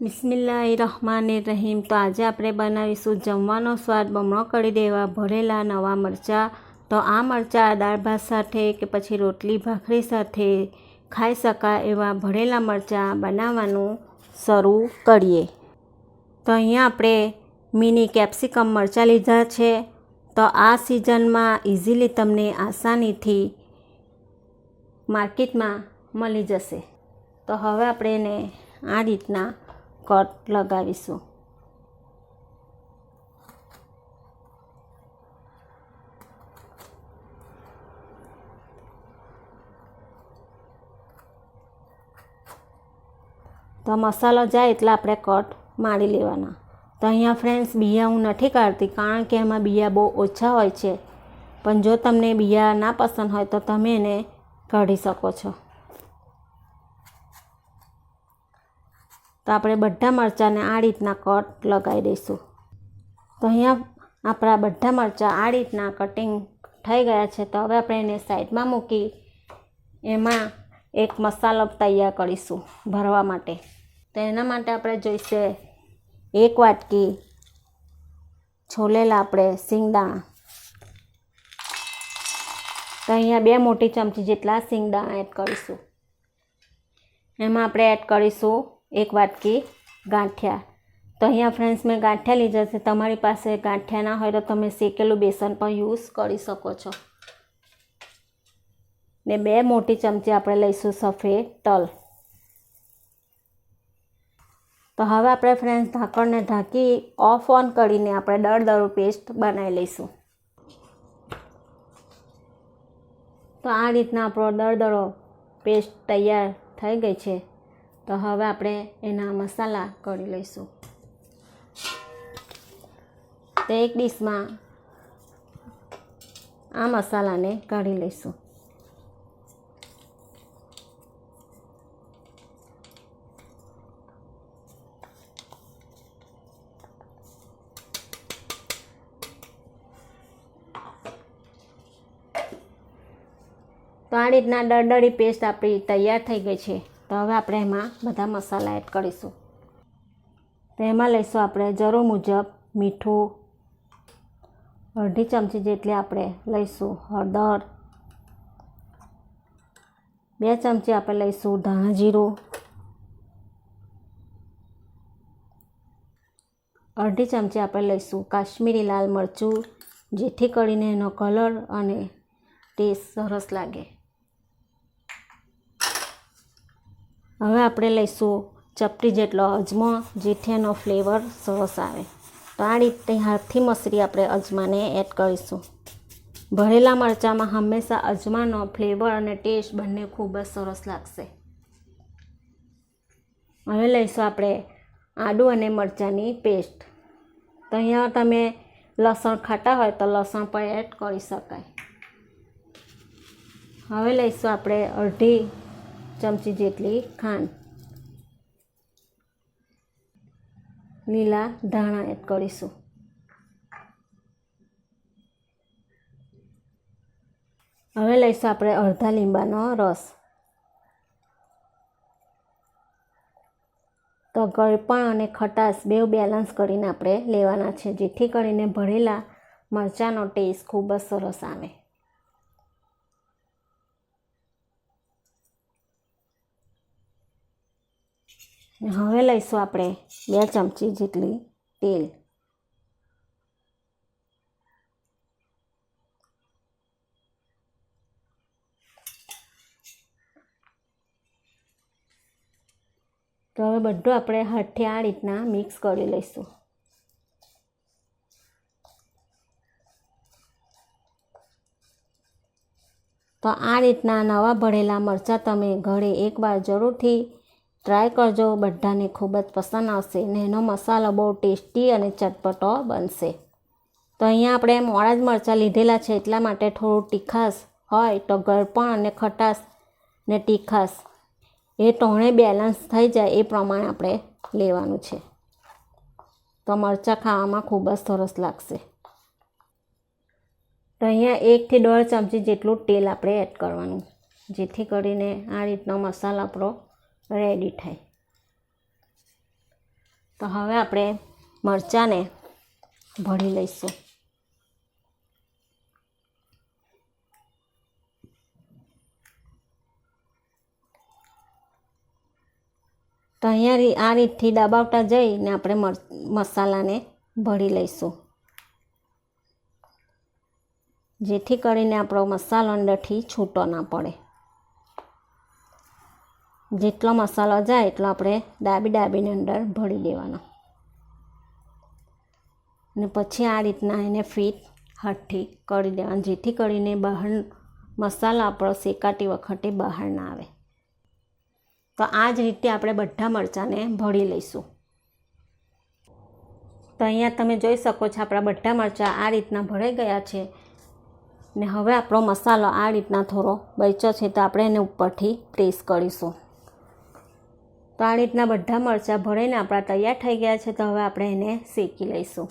બિસ્મિલ્લાહ રહમાન રહીમ તો આજે આપણે બનાવીશું જમવાનો સ્વાદ બમણો કરી દેવા ભરેલા નવા મરચાં. તો આ મરચાં દાળ ભાત સાથે કે પછી રોટલી, ભાખરી સાથે ખાઈ શકાય એવા ભરેલા મરચાં બનાવવાનું શરૂ કરીએ. તો અહીંયા આપણે મિની કેપ્સિકમ મરચાં લીધા છે. તો આ સિઝનમાં ઇઝીલી તમને આસાનીથી માર્કેટમાં મળી જશે. તો હવે આપણે એને આ રીતના કટ લગાવીશું. તો મસાલો જાય એટલે આપણે કટ મારી લેવાના. તો અહીંયા ફ્રેન્ડ્સ, બિયા હું નથી કાઢતી કારણ કે એમાં બિયા બહુ ઓછા હોય છે. પણ જો તમને બિયા ના પસંદ હોય તો તમે એને કાઢી શકો છો. તો આપણે બધા મરચાંને આ રીતના કટ લગાવી દઈશું. તો અહીંયા આપણા બધા મરચાં આ રીતના કટિંગ થઈ ગયા છે. તો હવે આપણે એને સાઈડમાં મૂકી એમાં એક મસાલો તૈયાર કરીશું ભરવા માટે. તો એના માટે આપણે જોઈશે એક વાટકી છોલેલા આપણે સિંગદાણા તો અહીંયા બે મોટી ચમચી જેટલા સિંગદાણા એડ કરીશું. એમાં આપણે એડ કરીશું એક વાટકી ગાંઠિયા. તો અહીંયા ફ્રેન્ડ્સ મેં ગાંઠિયા લીધા છે. તમારી પાસે ગાંઠિયા ના હોય તો તમે શેકેલું બેસન પણ યુઝ કરી શકો છો. ને બે મોટી ચમચી આપણે લઈશું સફેદ તલ. તો હવે આપણે ફ્રેન્ડ્સ ઢાંકણને ઢાંકી ઓફ ઓન કરીને આપણે દરું પેસ્ટ બનાવી લઈશું. તો આ રીતના આપણો દરદરો પેસ્ટ તૈયાર થઈ ગઈ છે. તો હવે આપણે એના મસાલા કરી લઈશું. તો એક ડીશમાં આ મસાલાને કાઢી લઈશું. તો આ રીતના દરદરી પેસ્ટ આપણી તૈયાર થઈ ગઈ છે. તો હવે આપણે એમાં બધા મસાલા એડ કરીશું. તો એમાં લઈશું આપણે જરૂર મુજબ મીઠું, અડધી ચમચી જેટલી આપણે લઈશું હળદર, બે ચમચી આપણે લઈશું ધાણા જીરું, અડધી ચમચી આપણે લઈશું કાશ્મીરી લાલ મરચું, જેથી કરીને એનો કલર અને ટેસ્ટ સરસ લાગે. હવે આપણે લઈશું ચપટી જેટલો અજમો જેથી ફ્લેવર સરસ આવે. તો આ રીતે હાથથી મસરી આપણે અજમાને એડ કરીશું. ભરેલા મરચાંમાં હંમેશા અજમાનો ફ્લેવર અને ટેસ્ટ બંને ખૂબ જ સરસ લાગશે. હવે લઈશું આપણે આદુ અને મરચાંની પેસ્ટ તો અહીંયા તમે લસણ ખાટા હોય તો લસણ પણ એડ કરી શકાય. હવે લઈશું આપણે અડધી ચમચી જેટલી ખાંડ. લીલા ધાણા એડ કરીશું. હવે લઈશું આપણે અડધા લીંબાનો રસ. તો ગળપણ અને ખટાશ બેવ બેલેન્સ કરીને આપણે લેવાના છે. જેથી કરીને ભરેલા મરચાંનો ટેસ્ટ ખૂબ જ સરસ આવે. હવે લઈશું આપણે બે ચમચી જેટલી તેલ. તો હવે બધું આપણે હાથથી આ રીતના મિક્સ કરી લઈશું. તો આ રીતના નવા ભરેલા મરચાં તમે ઘરે એકવાર જરૂરથી ટ્રાય કરજો, બધાને ખૂબ જ પસંદ આવશે ને એનો મસાલો બહુ ટેસ્ટી અને ચટપટો બનશે. તો અહીંયા આપણે મોડા જ મરચાં લીધેલા છે, એટલા માટે થોડું તીખાશ હોય તો ગળપણ અને ખટાશ ને તીખાશ. એ ત્રણેય બેલેન્સ થઈ જાય એ પ્રમાણે આપણે લેવાનું છે. તો મરચાં ખાવામાં ખૂબ જ સરસ લાગશે. તો અહીંયા એકથી દોઢ ચમચી જેટલું તેલ આપણે એડ કરવાનું. જેથી કરીને આ રીતનો મસાલો આપણો રેડી થાય. તો હવે આપણે મરચાંને ભળી લઈશું. તો અહીંયા આ રીતથી દબાવતા જઈને આપણે મસાલાને ભળી લઈશું. જેથી કરીને આપણો મસાલો અંદરથી છૂટો ના પડે. જેટલો મસાલો જાય એટલો આપણે ડાબી ડાબીની અંદર ભળી દેવાનો. અને પછી આ રીતના એને ફીટ હાથથી કરી દેવાનું, જેથી કરીને બહાર મસાલો આપણો શેકાતી વખતે બહાર ના આવે. તો આ જ રીતે આપણે બધા મરચાંને ભળી લઈશું. તો અહીંયા તમે જોઈ શકો છો આપણા બધા મરચાં આ રીતના ભળાઈ ગયા છે. ને હવે આપણો મસાલો આ રીતના થોડો બચ્યો છે તો આપણે એને ઉપરથી પ્રેસ કરીશું. તો આ રીતના બધા મરચાં ભળીને આપણા તૈયાર થઈ ગયા છે, તો હવે આપણે એને શેકી લઈશું.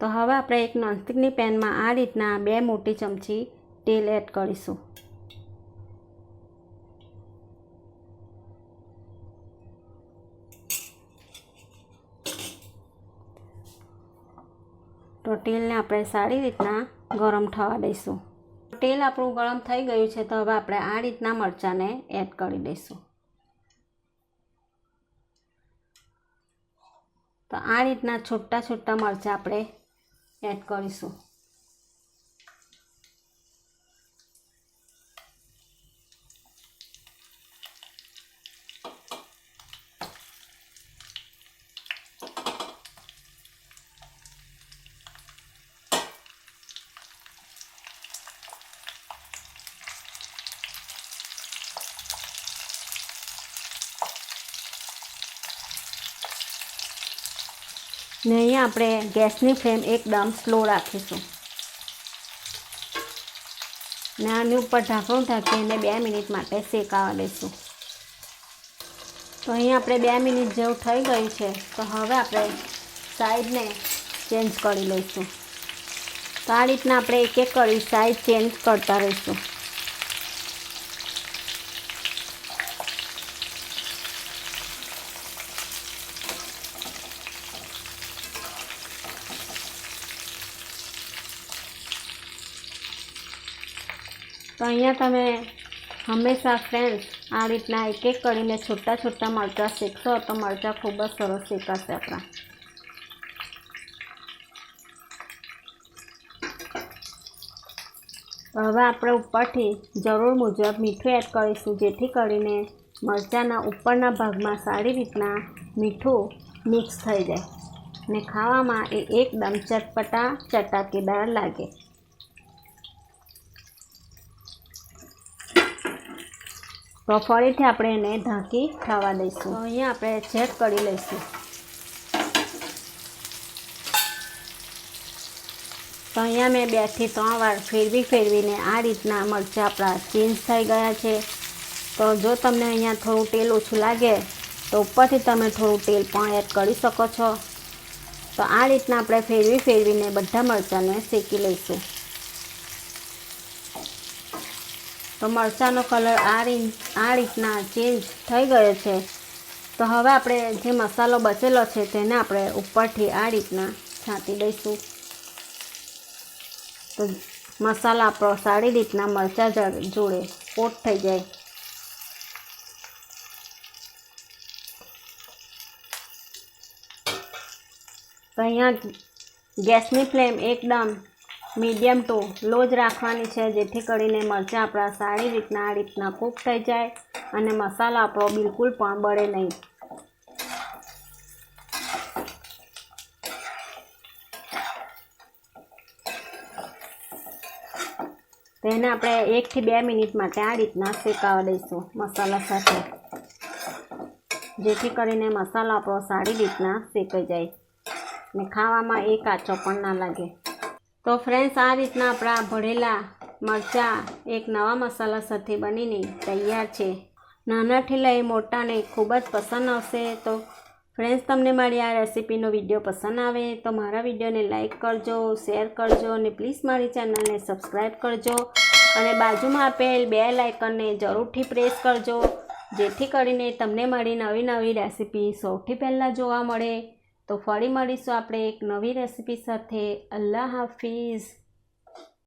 તો હવે આપણે એક નોનસ્ટિકની પેનમાં આ રીતના બે મોટી ચમચી તેલ એડ કરીશું. તો તેલને આપણે સારી રીતના ગરમ થવા દઈશું. તેલ આપણું ગરમ થઈ ગયું છે, તો હવે આપણે આ રીતના મરચાંને એડ કરી દઈશું. તો આ રીતના છોટા છોટા મરચાં આપણે એડ કરીશું. ને અહીંયા આપણે ગેસની ફ્લેમ એકદમ સ્લો રાખીશું. ને આની ઉપર ઢાંકણું ઢાંકીને બે મિનિટ માટે શેકાવા દઈશું. તો અહીંયા આપણે બે મિનિટ જેવું થઈ ગયું છે, તો હવે આપણે સાઈડને ચેન્જ કરી લઈશું. તો આ રીતના આપણે એક એક કરી સાઈડ ચેન્જ કરતા રહીશું. તો અહીંયા તમે હંમેશા ફ્રેન્ડ્સ આ રીતના એક એક કરીને છૂટા છૂટા મરચાં શેકશો તો મરચાં ખૂબ જ સરસ શેકાશે આપણા. હવે આપણે ઉપરથી જરૂર મુજબ મીઠું એડ કરીશું, જેથી કરીને મરચાંના ઉપરના ભાગમાં સારી રીતના મીઠું મિક્સ થઈ જાય. ને ખાવામાં એ એકદમ ચટપટા ચટાકેદાર લાગે. તો ફરીથી આપણે એને ઢાંકી ખાવા દઈશું. અહીંયા આપણે ચેક કરી લઈશું. તો અહીંયા મેં બેથી ત્રણ વાર ફેરવી ફેરવીને આ રીતના મરચાં આપણા ચેન્જ થઈ ગયા છે. તો જો તમને અહીંયા થોડું તેલ ઓછું લાગે, તો ઉપરથી તમે થોડું તેલ પણ એડ કરી શકો છો. તો આ રીતના આપણે ફેરવી ફેરવીને બધા મરચાંને શેકી લઈશું. તો મરચાંનો કલર આ રી આ રીતના ચેન્જ થઈ ગયો છે. તો હવે આપણે જે મસાલો બચેલો છે તેને આપણે ઉપરથી આ રીતના છાંટી દઈશું. તો મસાલા આપણો સારી રીતના મરચાં જોડે કોટ થઈ જાય. તો અહીંયા ગેસની ફ્લેમ એકદમ મીડિયમ ટુ લો જ રાખવાની છે જેથી કરીને મરચાં આપણા સારી રીતના આ રીતના કૂક થઈ જાય અને મસાલો આપણો બિલકુલ પણ બળે નહીં. તો એને આપણે એકથી બે મિનિટ માટે આ રીતના શેકાવા દઈશું મસાલા સાથે. જેથી કરીને મસાલો આપણો સારી રીતના શેકાઈ જાય ને ખાવામાં એ કાચો પણ ના લાગે. તો ફ્રેન્ડ્સ આ રીતના આપણા ભરેલા મરચાં એક નવા મસાલા સાથે બનીને તૈયાર છે. નાનાથી લઈ મોટાને ખૂબ જ પસંદ આવશે. તો ફ્રેન્ડ્સ તમને મારી આ રેસીપીનો વીડિયો પસંદ આવે તો મારા વિડીયોને લાઇક કરજો, શેર કરજો અને પ્લીઝ મારી ચેનલને સબસ્ક્રાઈબ કરજો. અને બાજુમાં આપેલ બે લાઇકનને જરૂરથી પ્રેસ કરજો. જેથી કરીને તમને મારી નવી નવી રેસીપી સૌથી પહેલાં જોવા મળે. તો ફરી મળીશું આપણે એક નવી રેસીપી સાથે. અલ્લાહ હાફિઝ.